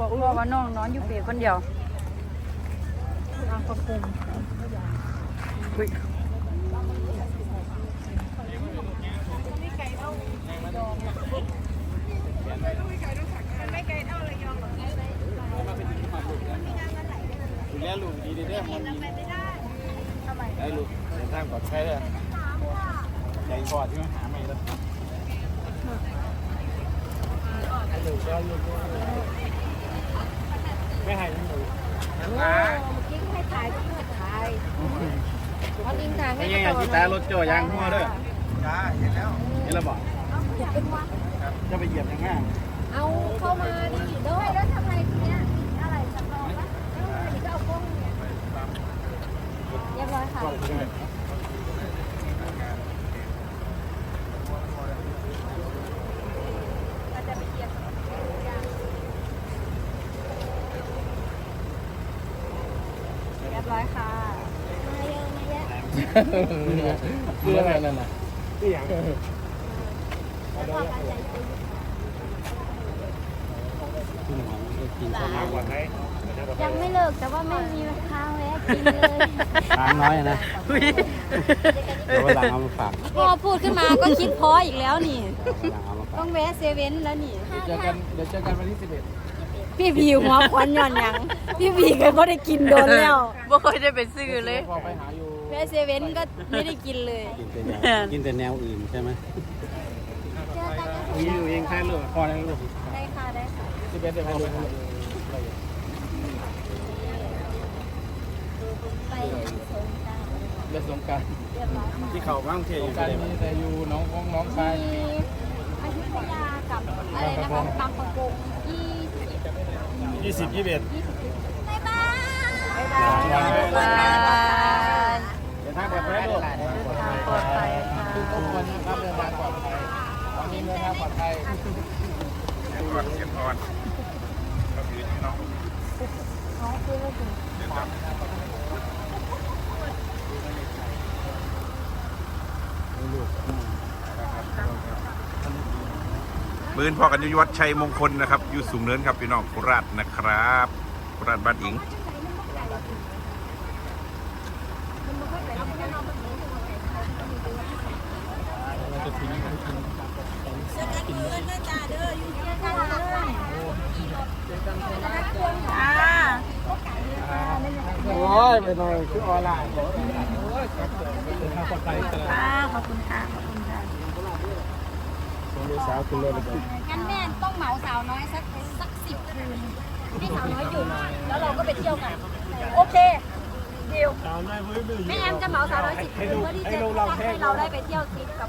บอกว่าน้องนอนอยู่เปียคนเดียวกลางประกุมอุ้ยดูแลลูกดีดีได้มันได้ลูกเดินทางปลอดภัยเลยใจพอที่มาหาไม่แล้วลูกก็ลูก ไม่ให้ลูโอ้เมื่อกี้ให้ถ่ายก็เพื่ถ่ายเอาลิงถ่ายให้ไม่ยังไงที่ตารถโจยางหัวด้วยจ้าเห็นแล้วเห็นแล้วบอกจะไปเหยียบยังไงเอาเข้ามาดิเด้วยแล้วทำไมทีเนี้ยอะไรสำรองวะเดี๋ยวให้ก็เอากล้องเนี่ยเรียบร้อยค่ะเราจะไปเหยียบเรียบร้อยค่ะมาเยอะมาเยอะ เรื่ออะไรนั่นน่ะที่อย่างยังไม่เลิกแต่ว่าไม่มีข้าวแวะกินเลยทางน้อยนะเดี๋ยววันหลังเอามาฝากพอพูดขึ้นมาก็คิดพออีกแล้วนี่ ต้องแวะเซเว่นแล้วนี่เดี๋ยวเจอกันเดี๋ยวเจอกันวันที่สิบเอ็ดพี่พีหัวควันหย่อนยัง พี่พีก็ไม่ได้กินโดนแล้วบ่เคยได้ไปซื้อเลยพอไปหาอยู่ แวะเซเว่นก็ไม่ได้กินเลย กินแต่แนวกินแต่แนวอื่นใช่ไหมเจอกันนะมีอยู่เองแค่ลูกพอแล้วลูกได้ค่ะได้ค่ะสิบเอ็ดเดี๋ยวพอไปหาไปสงกรานต์เรื่องสงการเรียบร้อยค่ะที่เขาบ้างเทอยู่กันมีแต่อยู่น้องของน้องชายมีอยุธยากับอะไรนะคะบางประกงยี่สิบยี่สิบยี่สิบเอ็ดบ๊ายบายบายเดิน ทางปลอดภัยลูกปลอดภัยค่ะทุกคนนะครับเดินทางปลอดภัยตอนนี้เดินทางปลอดภัยมืองเสียงอนพอกันอยู่วัดชัยมงคลนะครับอยู่สูงเนินครับพี่น้องโคราชนะครับโคราชบ้านอิง โอ้ยไปหน่อยคือออนไลน์ทางปลอดภัยตลอดค่ะขอบคุณค่ะ ขอบคุณค่ะส่งลูกสาวขึ้นรถเลยงั้นแม่ต้องเหมาสาวน้อยสักสักสิบคืนให้สาวน้อยหยุดแล้วเราก็ไปเที่ยวกัน โอเคเดิวสาวแม่แอมจะเหมาสาวน้อยสิบคืนเพื่อที่จะให้เราได้ไปเที่ยวทริปกับ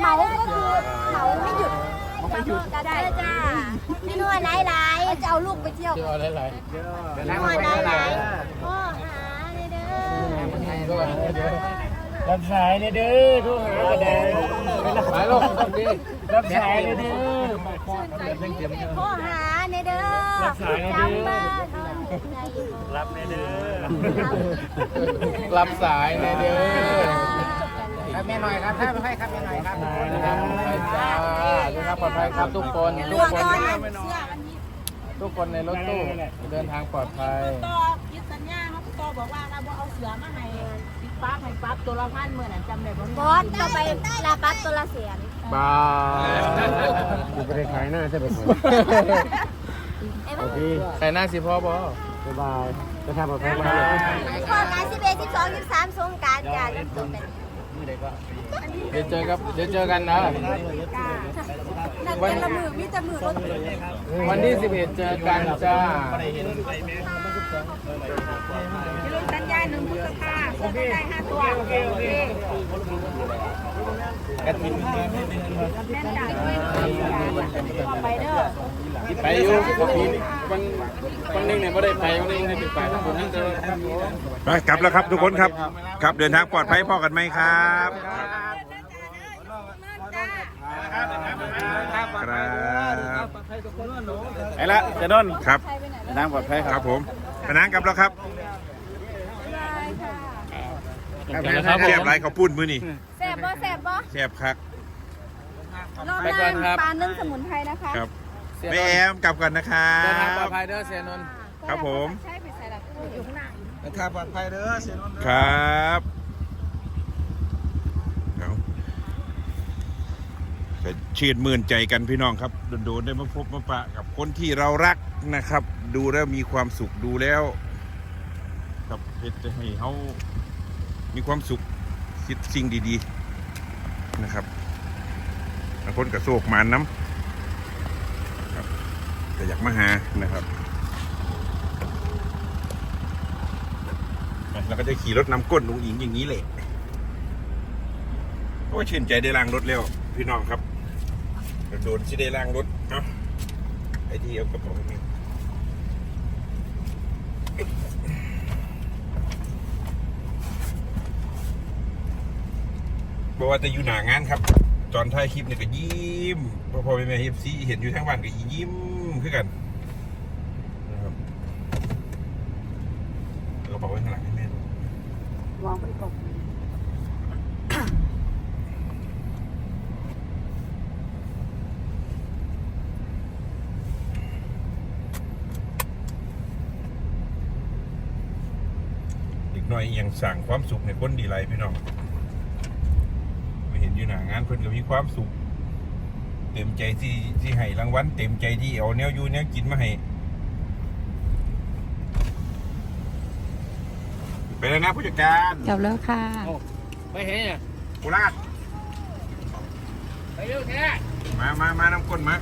เหมาก็คือเหมาไม่หยุดไม่หยุดได้จ้าพี่นวดหลายๆจะเอาลูกไปเที่ยวเจออะไรหลายเดินทางนปลวดหลายๆพ่อหาเลยเด้อรับสายเนี่ยเด้อทุกหาเด้อไปลูกต้องดีรับสายเนี่ยเด้อพ่อหาเนี่ยเด้อจำบ้านรับเนี่ยเด้อรับสายเนี่ยเด้อ ครับแม่หน่อยครับถ้าไม่ให้ครับแม่หน่อยครับนะครับไปจ้าเดินทางปลอดภัยครับทุกคนทุกคนทุกคนในรถตู้เดินทางปลอดภัยต่อยึดสัญญาเขาต่อบอกว่าเราเอาเสือมาให้ปิดปั๊บให้ปั๊บตัวละพันเมื่อนั้นจำได้บ่บอสก็ไปลาปัสตัวละแสนบ้ากูไปได้ขายหน้าใช่ไหมครับไอ้โอบ้าเคใครหน้าสิพ่อบ่บ๊ายบายจะทำอะไรมาข้อการสิบเอ็ดสิบสองสิบสามสงการจ้าเริ่มต้นเป็ นเดี๋ยวเจอครับเดี๋ยวเจอกันนะวันละมือมีแต่มือรถวันที่ 11 เจอกันจ้า อย่าลืมสัญญาหนึ่งพฤษภา คมได้ห้าตัวกระถิ่นมาแม่นจ่ายตัวไปเด้อไปอยู่กระถิ่นบางบางนึงเนี่ยไม่ได้ไปบางนึงเนี่ยไปทั้งหมดทั้งตัวไปกลับแล้วครับทุกคนครับครับเดินทางปลอดภัยพ่อกันไหมครับครับไปละจะโดนครับน้ำปลอดภัยคครัรับบผมพนังกลับแล้วครับ ครับแซ่บไรเขาวปุ้นมือนี่แสบบ่แสบบ่แซ่บคัก รอบหน้าปลานึ่งสมุนไพรนะคะครับแม่แอมกลับก่อนนะครับเดินทางปลอดภัยเด้อเสียนนท์ครับผม ใช่ไปใส่ละกูอยู่ข้างหน้าเดินทางปลอดภัยเด้อเสียนนท์ครับเอาก็ชื่นมื่นใจกันพี่น้องครับโดนๆได้มาพบมาปะกับคนที่เรารักนะครับ ดูแล้วมีความสุขดูแล้ว กับเพชรจะให้เขา มีความสุขคิดสิ่งดีๆนะครับบางคนกระโศกมานน้ำครับแต่อยากมาหานะครับแล้วก็จะขี่รถนำก้นลุงอิงอย่างนี้เลยโอ้ชื่นใจได้ล้างรถแล้วพี่น้องครับโดนที่ได้ล้างรถเนาะไอ้ที่เอากระเป๋านี่ บอกว่าจะอยู่หนางานครับ ตอนท้ายคลิปเนี่ยก็ยิ้มพอพอไปแม่เฮฟซีเห็นอยู่ทั้งวันก็ยิ้มคือกันนะครับอกระเป๋าไว้ข้างหลังให้แม่ดูวางไว้ก่อนเด็กน้อยยังสั่งความสุขในคนดีไรพี่น้อง อยู่หนางานเพิ่นก็มีความสุข เต็มใจที่ที่ให้รางวัลเต็มใจที่เอาแนวอยู่แนวกินมาให้ไปแล้วนะผู้จัดการกลับแล้วค่ะไปเห็นเนี่ยโคราชไปเร็วแท้มามามาน้ำก้นมา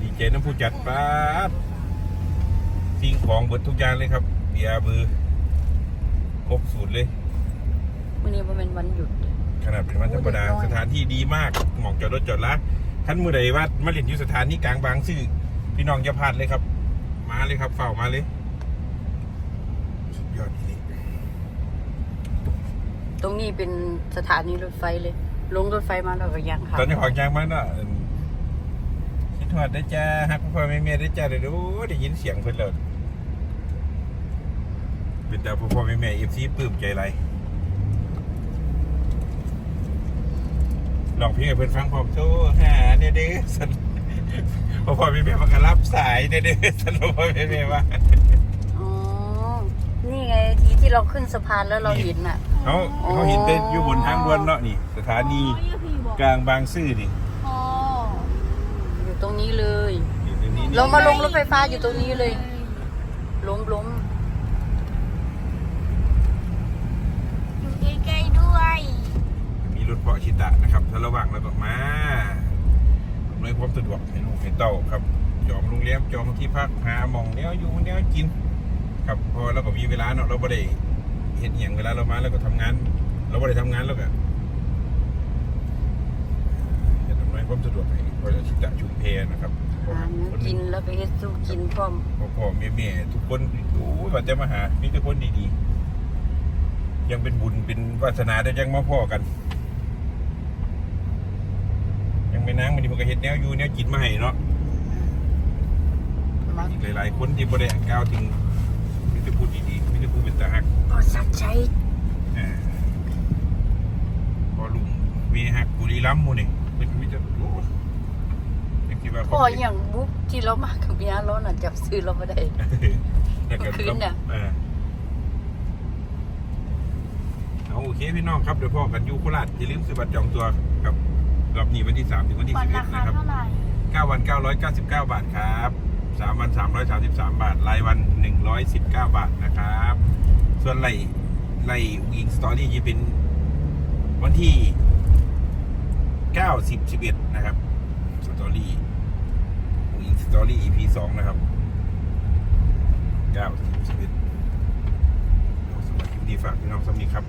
ดีเจน้ำผู้จัดป้าดสิ่งของเบิดทุกอย่างเลยครับเบียร์บือครบสูตรเลย วันนี้มันเป็นวันหยุด ขนาดเป็นวันธรรมดาโอ้เด็กน้อยสถานที่ดีมากหมองจอดรถจอดละท่านมือใดว่ามาเล่นอยู่สถานีกลางบางซื่อพี่น้องอย่าพลาดเลยครับ มาเลยครับเฝ้ามาเลยสุดยอดจริงตรงนี้เป็นสถานีรถไฟเลย ลงรถไฟมาแล้วก็ยังค่ะตอนนี้ของยางมาเนาะเอิ่มคิดทอดได้จ้าฮักพ่อแม่เมียได้จ้าเดี๋ยวดูได้ยินเสียงเพิ่นแล้วเป็นแต่พ่อพ่อแม่แม่เอฟซีปลื้มใจไร ลองเพลงให้เพิ่นฟังพร้อมโทรหาเนี่ยเด้อสันพ่อพ่อแม่แม่มันก็รับสายเนี่ยเด้อสันพ่อพ่อแม่แม่ว่าอ๋อ นี่ไงที่ที่เราขึ้นสะพานแล้วเราเห็นน่ะ เขาเขาเห็นแต่อยู่บนทางด่วนเนาะนี่ สถานีกลางบางซื่อนี่อ๋ออยู่ตรงนี้เลย อยู่ตรงนี้นี่เรามาลงรถไฟฟ้าอยู่ตรงนี้เลย ล้มล้ม อยู่ใกล้ๆด้วย มีรถเพาะ ชิตะนะครับถ้าระหว่างแล้วก็มาอำนวยความสะดวกให้ลูกให้เต้าครับจองโรงแรมจองที่พักหาหมองแนวอยู่แนวกิน ครับพอเราก็มีเวลาเนาะเราไม่ได้เห็นอย่างเวลาเรามาเราก็ทำงาน เราไม่ได้ทำงานแล้วก็จะอำนวยความสะดวกให้พอชิตะชุมเพนะครับหาเนื้อกินแล้วไปเฮ็ดสู้กินพร้อมพ่อพ่อแม่แม่ทุกคนโอ้ยว่าจะมาหามีแต่คนดีๆยังเป็นบุญเป็นวาสนาได้ยังมาพ่อกัน ยังไม่นางมันนี่มันก็เห็ดแนวอยู่แนวกินมาให้เนาะอีกหลายๆคนที่บ่ได้ก้าวถึงมีแต่พูดดีๆมีแต่พูดเป็นตาหักพอสักใจอ่าพอลุงมีหักบุรีรัมย์หมูนี่เป็นมิตรโอ้ยยังคิดว่าพ่ออย่างบุ๊กที่เรามากับเมียเราน่ะจับซื้อเราไม่ได้แล้วก็คืนน่ะเออเอาโอเคพี่น้องครับเดี๋ยวพ่อกันอยูโคราชอย่าลืมซื้อบัตรจองตัวค รับรอบนี้วันที่ 3 ถึงวันที่บัตรรา11คานะครับเท่าไหร่9วัน 999 บาทครับ 3 วัน 333 บาท รายวัน 119 บาทนะครับ ส่วนไล่ไล่วิงสตอรี่จะเป็นวันที่ 9 10 11 นะครับ สตอรี่วิงสตอรี่ EP 2 นะครับ 9 10 11ฝากพี่น้องสำนีครับ